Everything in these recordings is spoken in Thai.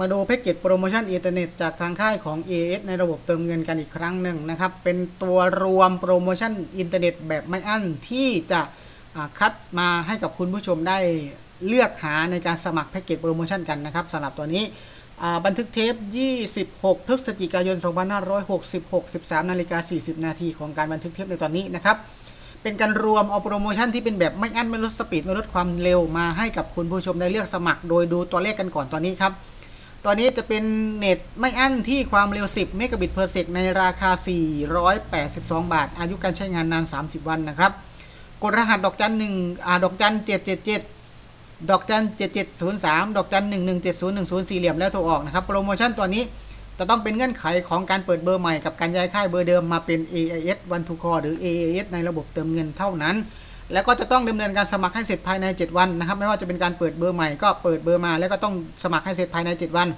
มาดูแพ็กเกจโปรโมชั่นอินเทอร์เน็ตจากทางค่ายของ AS ในระบบเติมเงินกันอีกครั้งหนึ่งนะครับ เป็นตัวรวมโปรโมชั่นอินเทอร์เน็ตแบบไม่อั้นที่จะคัดมาให้กับคุณผู้ชมได้เลือกหาในการสมัครแพ็กเกจโปรโมชั่นกันนะครับสำหรับตัวนี้บันทึกเทป 26 พฤศจิกายน 2566 13นาฬิกา40 นาทีของการบันทึกเทปในตอนนี้นะครับ เป็นการรวมเอาโปรโมชั่นที่เป็นแบบไม่อั้นไม่ลดสปีดไม่ลดความเร็วมาให้กับคุณผู้ชมได้เลือกสมัคร โดยดูตัวเลขกันก่อนตอนนี้ครับ ตอนนี้จะเป็นเน็ตไม่อั้นที่ความเร็ว 10 เมกะบิตเพอร์เซกในราคา 482 บาท อายุการใช้งานนาน 30 วันนะครับ กดรหัสดอกจันหนึ่งอ่าดอกจัน777 ดอกจัน7703 ดอกจัน117010สี่เหลี่ยมแล้วโทรออกนะครับ โปรโมชั่นตัวนี้จะต้องเป็นเงื่อนไขของการเปิดเบอร์ใหม่กับการย้ายค่ายเบอร์เดิมมาเป็น AIS One to Call หรือ AIS ในระบบเติมเงินเท่านั้น แล้วก็จะต้องดำเนินการสมัครให้เสร็จภายใน 7 วันนะครับ ไม่ว่าจะเป็นการเปิดเบอร์ใหม่ก็เปิดเบอร์มา แล้วก็ต้องสมัครให้เสร็จภายใน 7 วัน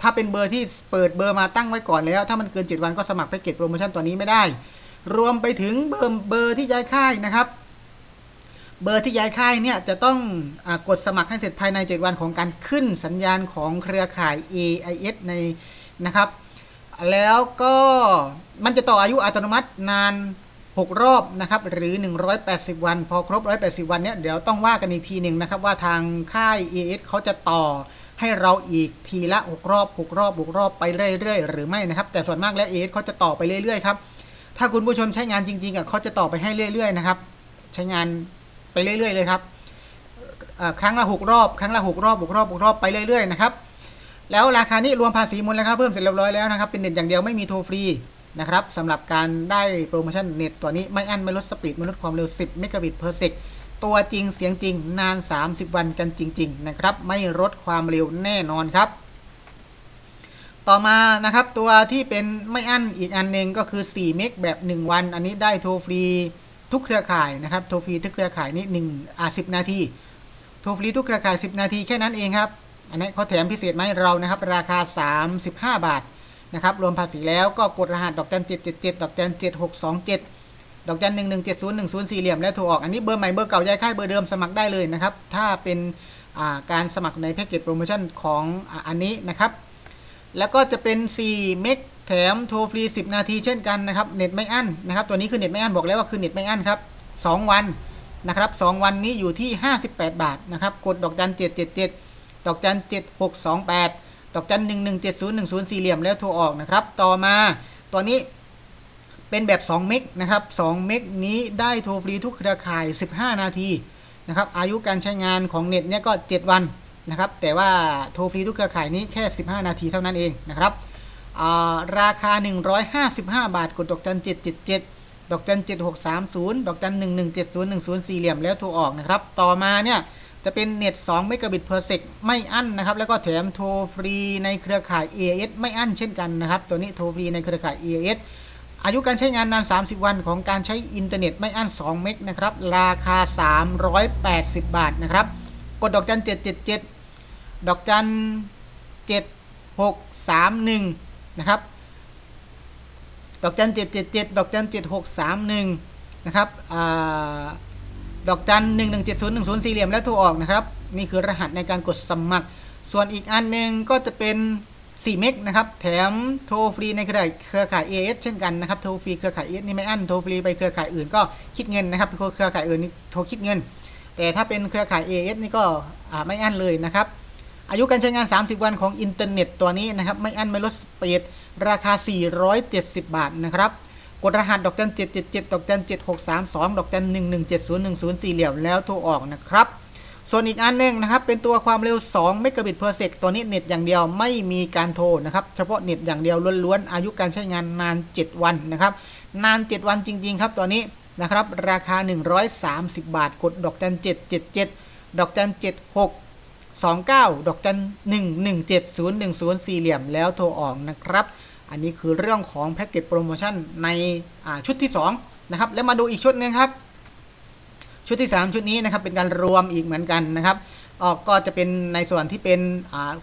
ถ้าเป็นเบอร์ที่เปิดเบอร์มาตั้งไว้ก่อนแล้ว ถ้ามันเกิน 7 วันก็สมัครแพ็กเกจโปรโมชั่นตัวนี้ไม่ได้ รวมไปถึงเบอร์เบอร์ที่ย้ายค่ายนะครับ เบอร์ที่ย้ายค่ายเนี่ยจะต้องอกดสมัครให้เสร็จภายใน 7 วันของการขึ้นสัญญาณของเครือข่าย AIS ในนะครับ แล้วก็มันจะต่ออายุอัตโนมัตินาน 6 รอบนะครับหรือ 180 วัน พอครบ 180 วันเนี่ยเดี๋ยวต้องว่ากันอีกทีหนึ่งนะครับ ว่าทางค่าย AS เขาจะต่อให้เราอีกทีละ 6 รอบ 6 รอบ 6 รอบไปเรื่อยๆ หรือไม่นะครับ แต่ส่วนมากแล้ว AS เขาจะต่อไปเรื่อยๆครับถ้าคุณผู้ชมใช้งานจริงๆอะเขาจะต่อไปให้เรื่อยๆนะครับ ใช้งานไปเรื่อยๆเลยครับครั้งละ6รอบครั้งละ6รอบ6รอบ6รอบไปเรื่อยๆนะครับแล้วราคานี้รวมภาษีมูลค่าเพิ่มเสร็จเรียบร้อยแล้วนะครับเป็นเน็ตอย่างเดียวไม่มีโทรฟรี นะครับสำหรับการได้โปรโมชั่นเน็ตตัวนี้ไม่อั้นไม่ลดสปีดไม่ลดความเร็ว 10 เมกะบิตเพอร์เซกตัวจริงเสียงจริงนาน 30 วันกันจริง ๆ นะครับ ไม่ลดความเร็วแน่นอนครับ ต่อมานะครับตัวที่เป็นไม่อั้นอีกอันหนึ่งก็คือ 4 เมกแบบ 1 วัน อันนี้ได้โทรฟรีทุกเครือข่ายนะครับโทรฟรีทุกเครือข่ายนี่1อ่า10 นาทีโทรฟรีทุกเครือข่าย 10 นาทีแค่นั้นเองครับ อันนี้เขาแถมพิเศษมาให้เรานะครับ ราคา 35 บาท นะครับรวมภาษีแล้วก็กดรหัสดอกจัน777ดเจ็ดเจ็ดดอกจัน7627ดดอกจัน117010สี่เหลี่ยมแล้วโทรออกอันนี้เบอร์ใหม่เบอร์เก่าย้ายค่ายเบอร์เดิมสมัครได้เลยนะครับถ้าเป็นาการสมัครในแพ็กเกจโปรโมชั่นของอ,อันนี้นะครับ แล้วก็จะเป็น4เมกแถมโทรฟรี 10 นาทีเช่นกันนะครับเน็ตไม่อั้นนะครับตัวนี้คือเน็ตไม่อั้นบอกแล้วว่าคือเน็ตไม่อั้นครับ2วันนะครับ2วันนี้อยู่ที่ 58 บาทนะครับกดดอกจัน777 ดอกจัน7628 ดอกจัน117010สี่เหลี่ยมแล้วโทรออกนะครับ ต่อมาตัวนี้เป็นแบบ 2 เมกนะครับ2เมกนี้ได้โทรฟรีทุกเครือข่าย 15 นาทีนะครับ อายุการใช้งานของเน็ตเนี่ยก็ 7 วันนะครับ แต่ว่าโทรฟรีทุกเครือข่ายนี้แค่ 15 นาทีเท่านั้นเองนะครับอ่าราคา 155 บาท กดดอกจัน777 ดอกจัน7630 ดอกจัน117010 สี่เหลี่ยมแล้วโทรออกนะครับ ต่อมาเนี่ย จะเป็นเน็ต2เมกะบิตเพอร์เซกไม่อั้นนะครับ แล้วก็แถมโทรฟรีในเครือข่าย AIS ไม่อั้นเช่นกันนะครับ ตัวนี้โทรฟรีในเครือข่าย AIS อายุการใช้งานนาน 30 วันของการใช้อินเทอร์เน็ตไม่อั้น 2 เมกนะครับ ราคา 380 บาทนะครับ กดดอกจัน 777 ดอกจัน 7631 นะครับ ดอกจัน 777 ดอกจัน 7631 นะครับอ่า ดอกจัน1 1 7 0 1 0สี่เหลี่ยมแล้วโทรออกนะครับ นี่คือรหัสในการกดสมัคร ส่วนอีกอันหนึ่งก็จะเป็น 4 เมกนะครับ แถมโทรฟรีในเครือข่ายเครือข่าย AS เช่นกันนะครับ โทรฟรีเครือข่าย AS นี่ไม่อั้น โทรฟรีไปเครือข่ายอื่นก็คิดเงินนะครับ เครือข่ายอื่นนี่โทรคิดเงิน แต่ถ้าเป็นเครือข่าย AS นี่ก็ไม่อั้นเลยนะครับ อายุการใช้งาน 30 วันของอินเทอร์เน็ตตัวนี้นะครับ ไม่อั้นไม่ลดสปีดราคา 470 บาทนะครับ กดรหัสดอกจัน777ดเจ็ดเจ็ดดอกจัน7632ดอกจัน117010สี่เหลี่ยมแล้วโทรออกนะครับส่วนอีกอันหนึ่งนะครับ เป็นตัวความเร็ว2เมกะบิตเพอร์เซกตัวนี้เน็ตอย่างเดียวไม่มีการโทรนะครับ เฉพาะเน็ตอย่างเดียวล้วนๆ อายุการใช้งานนาน 7 วันนะครับ นาน 7 วันจริง ๆ ครับตัวนี้นะครับ ราคา 130 บาท กดดอกจัน777 ดอกจัน76 29 ดอกจัน117010 สี่เหลี่ยมแล้วโทรออกนะครับ อันนี้คือเรื่องของแพ็กเกจโปรโมชั่นในชุดที่2นะครับแล้วมาดูอีกชุดหนึงครับ ชุดที่ 3 ชุดนี้นะครับเป็นการรวมอีกเหมือนกันนะครับออกก็จะเป็นในส่วนที่เป็น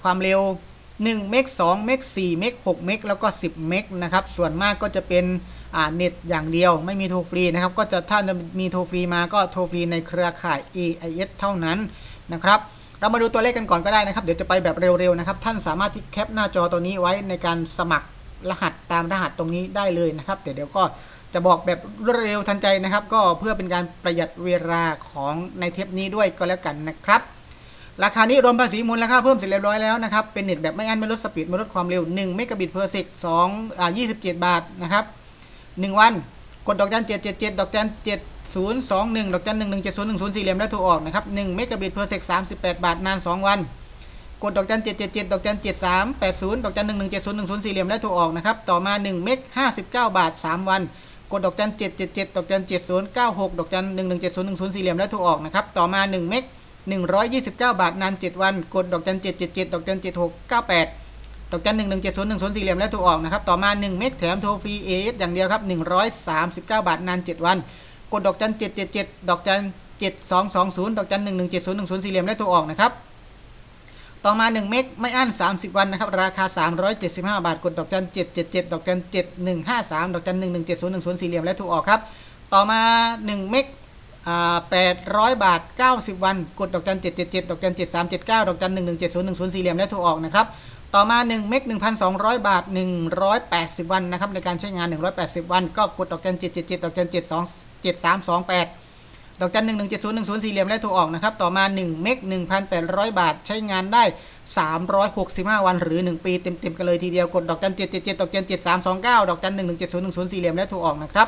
ความเร็ว1เมก2เมก4เมก6เมกแล้วก็ 10เมกนะครับส่วนมากก็จะเป็นเน็ตอย่างเดียวไม่มีโทรฟรีนะครับก็จะถ้ามีโทรฟรีมาก็โทรฟรีในเครือข่าย AIS เท่านั้นนะครับเรามาดูตัวเลขกันก่อนก็ได้นะครับ เดี๋ยวจะไปแบบเร็วๆนะครับ ท่านสามารถที่แคปหน้าจอตัวนี้ไว้ในการสมัคร รหัสตามรหัสตรงนี้ได้เลยนะครับเดี๋ยวเดี๋ยวก็จะบอกแบบรวดเร็วทันใจนะครับ ก็เพื่อเป็นการประหยัดเวลาของในเทปนี้ด้วยก็แล้วกันนะครับราคานี้รวมภาษีมูลค่าเพิ่มเสร็จเรียบร้อยแล้วนะครับ เป็นเน็ตแบบไม่อั้นไม่ลดสปีดไม่ลดความเร็ว1เมกะบิตเพอร์เซก2อ่า27บเจ็ดบาทนะครับ1วัน กดดอกจัน777ดเจ็ดเจ็ดดอกจัน7021ดอกจัน117010สี่เหลี่ยมแล้วโทรออกนะครับ1เมกะบิตเพอร์เซก38บแปดบาทนาน2วัน กดดอกจันเจ็ดเจ็ดเจ็ดดอกจันเจ็ดสามแปดศูนย์ดอกจันหนึ่งหนึ่งเจ็ดศูนย์หนึ่งศูนย์สี่เหลี่ยมแล้ถูกออกนะครับ ต่อมาหนึ่งเมกห้าสิบเก้าบาทสามวัน กดดอกจันเจ็ดเจ็ดเจ็ดดอกจันเจ็ดศูนย์เก้าหกดอกจันหนึ่งหนึ่งเจ็ดศูนย์หนึ่งศูนย์สี่เหลี่ยมแล้ถูกออกนะครับ ต่อมาหนึ่งเมกหนึ่งร้อยยี่สิบเก้าบาทนานเจ็ดวัน กดดอกจันเจ็ดเจ็ดเจ็ดดอกจันเจ็ดหกเก้าแปดดอกจันหนึ่งหนึ่งเจ็ดศูนย์หนึ่งศูนย์สี่เหลี่ยมและถูกออกนะครับต่อมาหนึ่งเมกแถมโทรฟรีเอสอย่างเดียวครับหนึ่งร้อยสามสิบเก้าบาทนานเจ็ดวัน กดดอกจันเจ็ดเจ็ดเจ็ดดอกจันเจ็ดสองสองศูนย์ดอกจันหนึ่งหนึ่งเจ็ดศูนย์หนึ่งศูนย์สี่เหลี่ยมและถูกออกนะครับ ต่อมา 1 เมกไม่อั้น 30 วันนะครับ ราคา 375 บาท กดดอกจัน777 ดอกจัน7153 ดอกจัน117010สี่เหลี่ยมและถูกออกครับ ต่อมา 1 เมกอ่า800 บาท 90 วัน กดดอกจัน777 ดอกจัน7379 ดอกจัน117010สี่เหลี่ยมและถูกออกนะครับ ต่อมา 1 เมก1,200 บาท 180 วันนะครับ ในการใช้งาน 180 วัน ก็กดดอกจัน777 ดอกจัน72 7328 ดอกจัน117010สี่เหลี่ยมและโทรออกนะครับ ต่อมา1เมก1,800บาท ใช้งานได้365วันหรือ1ปีเต็มๆกันเลยทีเดียวกดดอกจัน777ดอกจัน7329ดอกจัน117010สี่เหลี่ยมและโทรออกนะครับ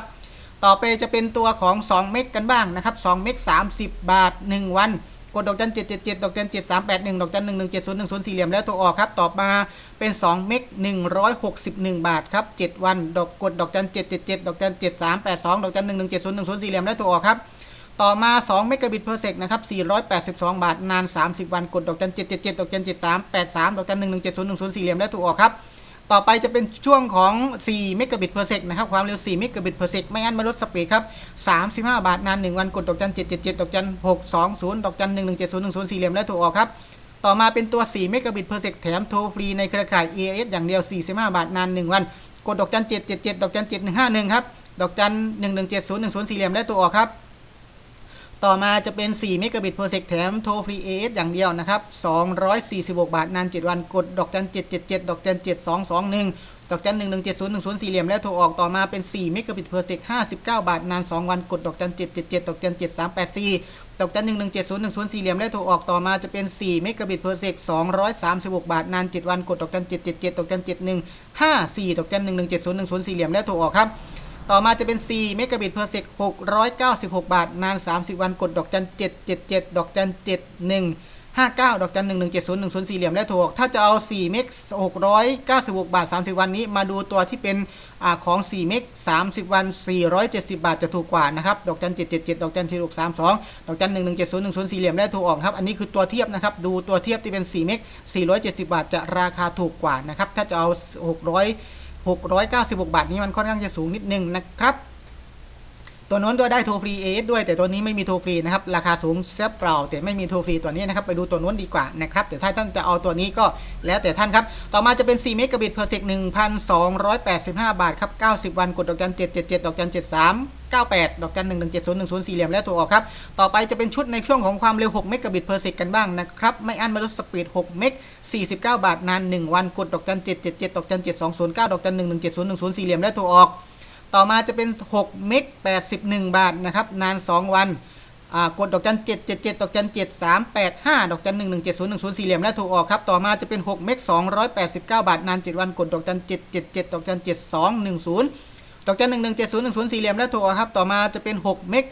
ต่อไปจะเป็นตัวของ2เมกกันบ้างนะครับ2เมก30 บาท 1 วัน กดดอกจัน777ดอกจัน7381ดอกจัน117010สี่เหลี่ยมแล้วโทรออกครับต่อมาเป็น2เมก161 บาทครับ7วัน ดอกกดดอกจัน777ดอกจัน7382ดอกจัน117010สี่เหลี่ยมแล้วโทรออกครับ ต่อมา 2 เมกะบิตเพอร์เซกนะครับ 482 บาท นาน 30 วัน กดดอกจัน 777 ดอกจัน 7383 ดอกจัน 117010สี่เหลี่ยมและถูกออกครับ ต่อไปจะเป็นช่วงของ 4 เมกะบิตเพอร์เซกนะครับ ความเร็ว 4 เมกะบิตเพอร์เซกไม่งั้นมาลดสปีดครับ 35 บาท นาน 1 วัน กดดอกจัน 777 ดอกจัน 620 ดอกจัน 117010สี่เหลี่ยมและถูกออกครับ ต่อมาเป็นตัว 4 เมกะบิตเพอร์เซกแถมโทรฟรีในเครือข่าย EAS อย่างเดียว 45 บาท นาน 1 วัน กดดอกจัน 777 ดอกจัน 7151 ครับ ดอกจัน 117010สี่เหลี่ยมและตัวออกครับ ต่อมาจะเป็น 4 เมกะบิตเพอร์เซกแถมโทรฟรีเอสอย่างเดียวนะครับ 246 บาท นาน 7 วัน กด ดอกจัน 777 ดอกจัน 7221 ดอกจัน 117010 สี่เหลี่ยม และโทรออกต่อมาเป็น 4 เมกะบิตเพอร์เซก59 บาท นาน 2 วัน กด ดอกจัน 777 ดอกจัน 7384 ดอกจัน 117010 สี่เหลี่ยม และโทรออกต่อมาจะเป็น 4 เมกะบิตเพอร์เซก236 บาท นาน 7 วัน กด ดอกจัน 777 ดอกจัน 7154 ดอกจัน 117010 สี่เหลี่ยม และโทรออกครับ ต่อมาจะเป็น 4 เมกะบิตเพอร์เซก696 บาท นาน 30 วันกดดอกจัน 777 ดอกจัน 7159 ดอกจัน 117010สี่เหลี่ยมและถูกถ้าจะเอา 4 เมก696 บาท 30 วันนี้มาดูตัวที่เป็นอของ 4 เมก30 วัน 470 บาทจะถูกกว่านะครับ ดอกจัน 777 ดอกจัน4632 ดอกจัน 117010สี่เหลี่ยมและถูกออกครับ อันนี้คือตัวเทียบนะครับ ดูตัวเทียบที่เป็น 4 เมก470 บาทจะราคาถูกกว่านะครับ ถ้าจะเอา 600 696 บาทนี้มันค่อนข้างจะสูงนิดนึงนะครับตัวนู้นตัวได้โทรฟรีเอสด้วย แต่ตัวนี้ไม่มีโทรฟรีนะครับ ราคาสูงเซฟเปล่า แต่ไม่มีโทรฟรีตัวนี้นะครับไปดูตัวนู้นดีกว่านะครับแต่ถ้าท่านจะเอาตัวนี้ก็แล้วแต่ท่านครับ ต่อมาจะเป็น 4 เมกะบิตเพอร์เซก1,285 บาทครับ 90 วันกดดอกจัน777ดอกจัน73 98ดอกจัน117010สี่เหลี่ยมและตัวออกครับ ต่อไปจะเป็นชุดในช่วงของความเร็ว 6 เมกะบิตเพอร์เซกกันบ้างนะครับ ไม่อั้นมาลดสปีด 6 เมก 49 บาทนาน 1 วันกดดอกจัน777ดอกจัน7209ดอกจัน117010สี่เหลี่ยมและตัวออก ต่อมาจะเป็น 6 เมก 81 บาทนะครับนาน 2 วันกดดอกจัน777 ดอกจัน7385 ดอกจัน117010สี่เหลี่ยมและถูกออกครับ ต่อมาจะเป็น 6 เมก289 บาท นาน 7 วัน กดดอกจัน777 ดอกจัน7210 ดอกจัน117010สี่เหลี่ยมและถูกออกครับ ต่อมาจะเป็น6เมก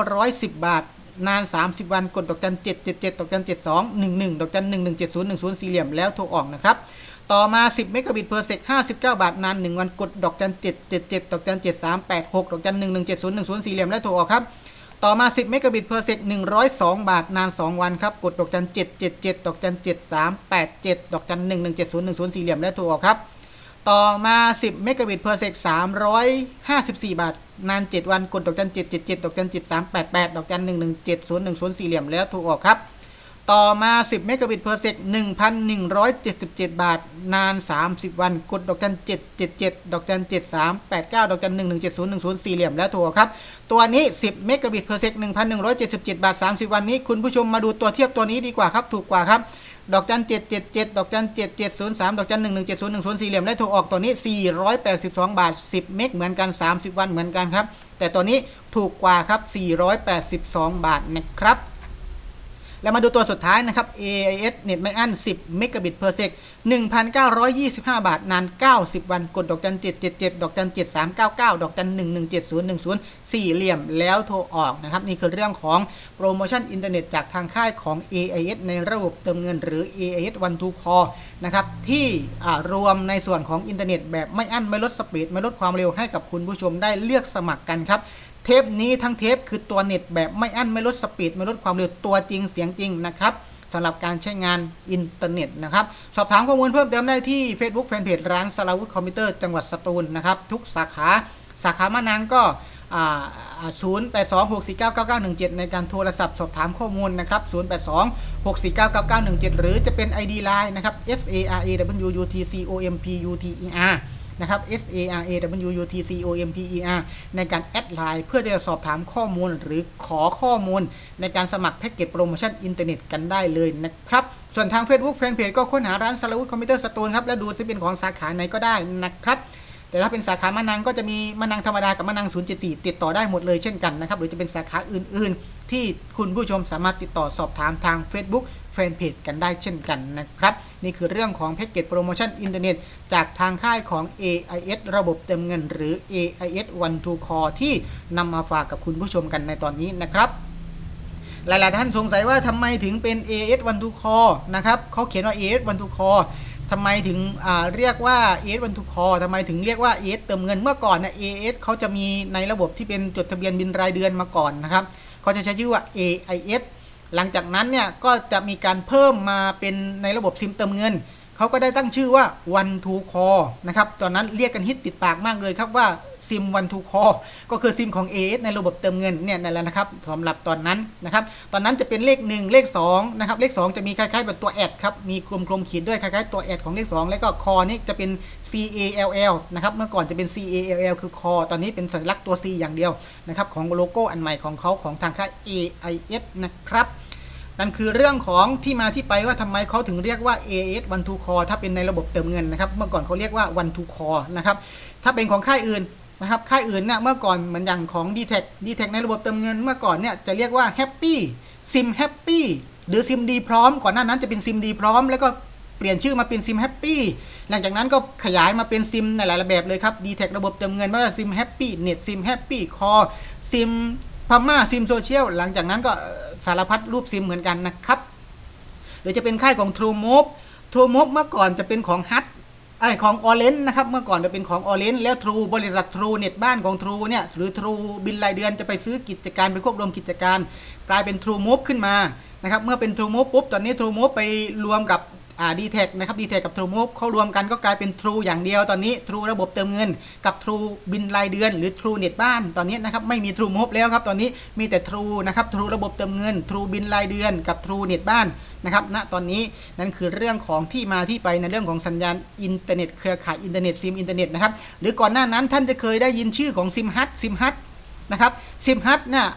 910บาท นาน 30 วัน กดดอกจัน777ดอกจัน7211ดอกจัน117010สี่เหลี่ยมแล้วถูกออกนะครับต่อมา 10 เมกะบิตเพอร์เซก59 บาท นาน 1 วัน กด ดอกจัน 777 ดอกจัน 7386 ดอกจัน 117010สี่เหลี่ยม และถูกออกครับ ต่อมา 10 เมกะบิตเพอร์เซก102 บาท นาน 2 วัน ครับ กด ดอกจัน 777 ดอกจัน 7387 ดอกจัน 117010สี่เหลี่ยม และถูกออกครับ ต่อมา 10 เมกะบิตเพอร์เซก354 บาท นาน 7 วันกดดอกจัน777ดอกจัน7388ดอกจัน117010สี่เหลี่ยมแล้วถูกออกครับ ต่อมา 10 เมกะบิตเพอร์เซก1,177 บาท นาน 30 วันกดดอกจัน777ดอกจัน7389ดอกจัน117010สี่เหลี่ยมแล้วโทรครับ ตัวนี้ 10 เมกะบิตเพอร์เซก1,177 บาท 30 วันนี้ คุณผู้ชมมาดูตัวเทียบตัวนี้ดีกว่าครับ ถูกกว่าครับ ดอกจันเจ็ดเจ็ดเจ็ดดอกจันเจ็ดเจ็ดศูนย์สามดอกจันหนึ่งหนึ่งเจ็ดศูนย์หนึ่งศูนย์สี่เหลี่ยมได้ถูกออกตัวนี้สี่ร้อยแปดสิบสองบาทสิบเมกเหมือนกันสามสิบวันเหมือนกันครับ แต่ตัวนี้ถูกกว่าครับสี่ร้อยแปดสิบสองบาทนะครับ แล้วมาดูตัวสุดท้ายนะครับ AIS เน็ตไม่อั้น 10เมกะบิตเพอร์เซก1,925 บาท นาน 90 วัน กดดอกจัน777 ดอกจัน7399 ดอกจัน117010 สี่เหลี่ยมแล้วโทรออกนะครับ นี่คือเรื่องของโปรโมชั่นอินเทอร์เน็ตจากทางค่ายของ AIS ในระบบเติมเงินหรือ AIS One to Call นะครับ ที่รวมในส่วนของอินเทอร์เน็ตแบบไม่อั้นไม่ลดสปีดไม่ลดความเร็วให้กับคุณผู้ชมได้เลือกสมัครกันครับ เทปนี้ทั้งเทปคือตัวเน็ตแบบไม่อั้นไม่ลดสปีดไม่ลดความเร็วตัวจริงเสียงจริงนะครับสำหรับการใช้งานอินเทอร์เน็ตนะครับ สอบถามข้อมูลเพิ่มเติมได้ที่ Facebook Fanpage ร้านสลาวุธคอมพิวเตอร์จังหวัดสตูลนะครับ ทุกสาขาสาขามะนางก็ 0 8 2 6 4 9 9 9 1 7 ในการโทรศัพท์สอบถามข้อมูลนะครับ 0 8 2 6 4 9 9 9 1 7 หรือจะเป็น ID Line นะครับ S A R A W U T C O M P U T E R นะครับ S A R A W U T C O M P E R ในการแอดไลน์เพื่อจะสอบถามข้อมูล หรือขอข้อมูล ในการสมัครแพ็กเกจโปรโมชั่นอินเทอร์เน็ตกันได้เลยนะครับ ส่วนทาง Facebook Fanpage ก็ค้นหาร้านสารวุฒิคอมพิวเตอร์สตูลครับ แล้วดูซิเป็นของสาขาไหนก็ได้นะครับแต่ถ้าเป็นสาขามะนังก็จะมีมะนังธรรมดากับมะนัง 074 ติดต่อได้หมดเลยเช่นกันนะครับ หรือจะเป็นสาขาอื่น ๆ ที่คุณผู้ชมสามารถติดต่อสอบถามทาง Facebook ฟนเพจกันได้เช่นกันนะครับ นี่คือเรื่องของแพ็กเกจโปรโมชั่นอินเทอร์เน็ตจากทางค่ายของ AIS ระบบเติมเงินหรือ AIS One to Call ที่นำมาฝากกับคุณผู้ชมกันในตอนนี้นะครับหลาย ๆ ท่านสงสัยว่าทำไมถึงเป็น AS One to Call นะครับเขาเขียนว่า AS One to Call ทำไมถึงเรียกว่า AS One to Call ทำไมถึงเรียกว่า AS เติมเงินเมื่อก่อนเนี่ย AS เขาจะมีในระบบที่เป็นจดทะเบียนบินรายเดือนมาก่อนนะครับเขาจะใช้ชื่อว่า AIS หลังจากนั้นเนี่ยก็จะมีการเพิ่มมาเป็นในระบบซิมเติมเงิน เขาก็ได้ตั้งชื่อว่า One to Call นะครับ ตอนนั้นเรียกกันฮิตติดปากมากเลยครับว่า ซิม One to Call ก็คือซิมของ AS ในระบบเติมเงินเนี่ยนั่นแหละนะครับสำหรับตอนนั้นนะครับตอนนั้นจะเป็นเลข 1 เลข2นะครับเลข 2 จะมีคล้ายๆแบบตัวแอดครับมีกลมๆขีดด้วยคล้ายๆตัวแอดของเลข 2 แล้วก็คอนี่จะเป็น C A L L นะครับเมื่อก่อนจะเป็น C A L L คือคอตอนนี้เป็นสัญลักษณ์ตัว C อย่างเดียวนะครับของโลโก้อันใหม่ของเขาของทางค่าย AIS นะครับนั่นคือเรื่องของที่มาที่ไปว่าทำไมเขาถึงเรียกว่า AS One to Call ถ้าเป็นในระบบเติมเงินนะครับ เมื่อก่อนเขาเรียกว่า One to Call นะครับ ถ้าเป็นของค่ายอื่น นะครับค่ายอื่นเนี่ยเมื่อก่อนเหมือนอย่างของ d t แท d t แทในระบบเติมเงินเมื่อก่อนเนี่ยจะเรียกว่า Happy Sim Happy หรือ Sim ดีพร้อมก่อนหน้านั้นจะเป็น Sim ดีพร้อม แล้วก็เปลี่ยนชื่อมาเป็น Sim Happy หลังจากนั้นก็ขยายมาเป็นซิมในหลายๆแบบเลยครับ d t แทระบบเติมเงินไม่ว่าซิม Happy Net Sim Happy Call ซิมพม่าซิมโซเชียลหลังจากนั้นก็สารพัดรูปซิมเหมือนกันนะครับ หรือจะเป็นค่ายของ True Move True Move เมื่อก่อนจะเป็นของฮัท ไอของ Orange นะครับเมื่อก่อนจะเป็นของ Orange แล้ว True บริษัท True เน็ตบ้านของ True เนี่ยหรือ True บินรายเดือนจะไปซื้อกิจการไปควบรวมกิจการ กลายเป็น True Move ขึ้นมานะครับเมื่อเป็น True Move ปุ๊บตอนนี้ True Move ไปรวมกับอ่า d t แทนะครับ d t แทกับ True Move เขารวมกันก็กลายเป็น True อย่างเดียวตอนนี้ True ระบบเติมเงิน กับ True บินรายเดือน หรือ True เน็ตบ้านตอนนี้นะครับไม่มี True Move แล้วครับตอนนี้มีแต่ True นะครับ True ระบบเติมเงิน True บินรายเดือนกับ True เน็ตบ้าน นะครับณตอนนี้นั่นคือเรื่องของที่มาที่ไปในเรื่องของสัญญาณอินเทอร์เน็ตเครือข่ายอินเทอร์เน็ตซิมอินเทอร์เน็ตนะครับหรือก่อนหน้านั้นท่านจะเคยได้ยินชื่อของซิมฮัทซิมฮัทนะครับซิมฮัทเนี่ย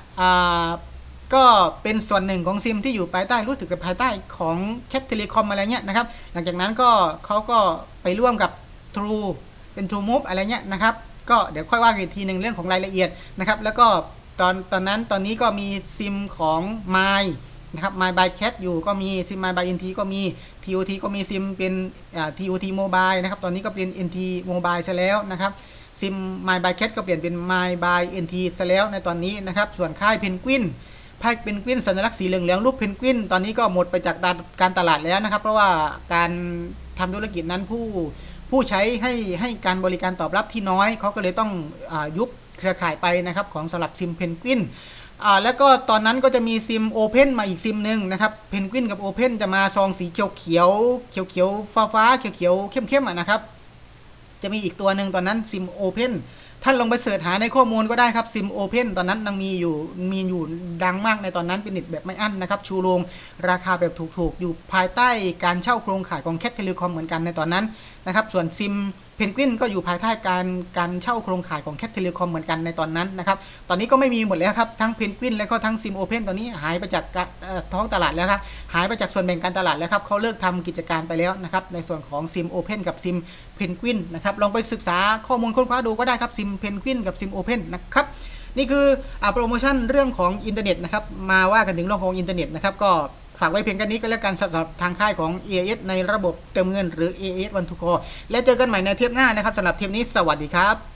ก็เป็นส่วนหนึ่งของซิมที่อยู่ภายใต้รู้สึกจะภายใต้ของแคทเทเลคอมอะไรเงี้ยนะครับหลังจากนั้นก็เขาก็ไปร่วมกับ True เป็น True Move อะไรเงี้ยนะครับก็เดี๋ยวค่อยว่ากันอีกทีหนึ่งเรื่องของรายละเอียดนะครับแล้วก็ตอนตอนนั้นตอนนี้ก็มีซิมของ m y นะครับ My by Cat อยู่ก็มีซิม My by NT ก็มี TOT ก็มีซิมเป็นอ่า TOT Mobile นะครับ ตอนนี้ก็เป็น NT Mobile ซะแล้วนะครับซิม My by Cat ก็เปลี่ยนเป็น My by NT ซะแล้วในตอนนี้นะครับ ส่วนค่ายเพนกวินภาพเพนกวินสัญลักษณ์สีเหลืองๆรูปเพนกวินตอนนี้ก็หมดไปจากการตลาดแล้วนะครับ เพราะว่าการทำธุรกิจนั้นผู้ผู้ใช้ให้ให้การบริการตอบรับที่น้อย เขาก็เลยต้องอยุบเครือข่ายไปนะครับของสำหรับซิมเพนกวิน อ่าแล้วก็ตอนนั้นก็จะมีซิมโอเพนมาอีกซิมหนึ่งนะครับเพนกวินกับโอเพนจะมาซองสีเขียวเขียวเขียวเขียวฟ้าฟ้าเขียวเขียวเข้มเข้มอะนะครับ จะมีอีกตัวหนึ่งตอนนั้นซิมโอเพนท่านลองไปเสิร์ชหาในข้อมูลก็ได้ครับซิมโอเพนตอนนั้นยังมีอยู่มีอยู่ดังมากในตอนนั้นเป็นเน็ตแบบไม่อั้นนะครับ ชูโรงราคาแบบถูกๆ อยู่ภายใต้การเช่าโครงข่ายของแคทเทเลคอมเหมือนกันในตอนนั้น นะครับส่วนซิมเพนกวินก็อยู่ภายใต้การการเช่าโครงข่ายของแคทเทเลคอมเหมือนกันในตอนนั้นนะครับตอนนี้ก็ไม่มีหมดแล้วครับทั้งเพนกวินและก็ทั้งซิมโอเพนตอนนี้หายไปจากท้องตลาดแล้วครับหายไปจากส่วนแบ่งการตลาดแล้วครับเขาเลิกทำกิจการไปแล้วนะครับในส่วนของซิมโอเพนกับซิมเพนกวินนะครับลองไปศึกษาข้อมูลค้นคว้าดูก็ได้ครับซิมเพนกวินกับซิมโอเพนนะครับนี่คืออโปรโมชั่นเรื่องของอินเทอร์เน็ตนะครับมาว่ากันถึงเรื่องของอินเทอร์เน็ตนะครับก็ ฝากไว้เพียงแค่นี้ก็แล้วกันสำหรับทางค่ายของ AIS ในระบบเติมเงินหรือ AIS One to Call และเจอกันใหม่ในเทปหน้านะครับสำหรับเทปนี้สวัสดีครับ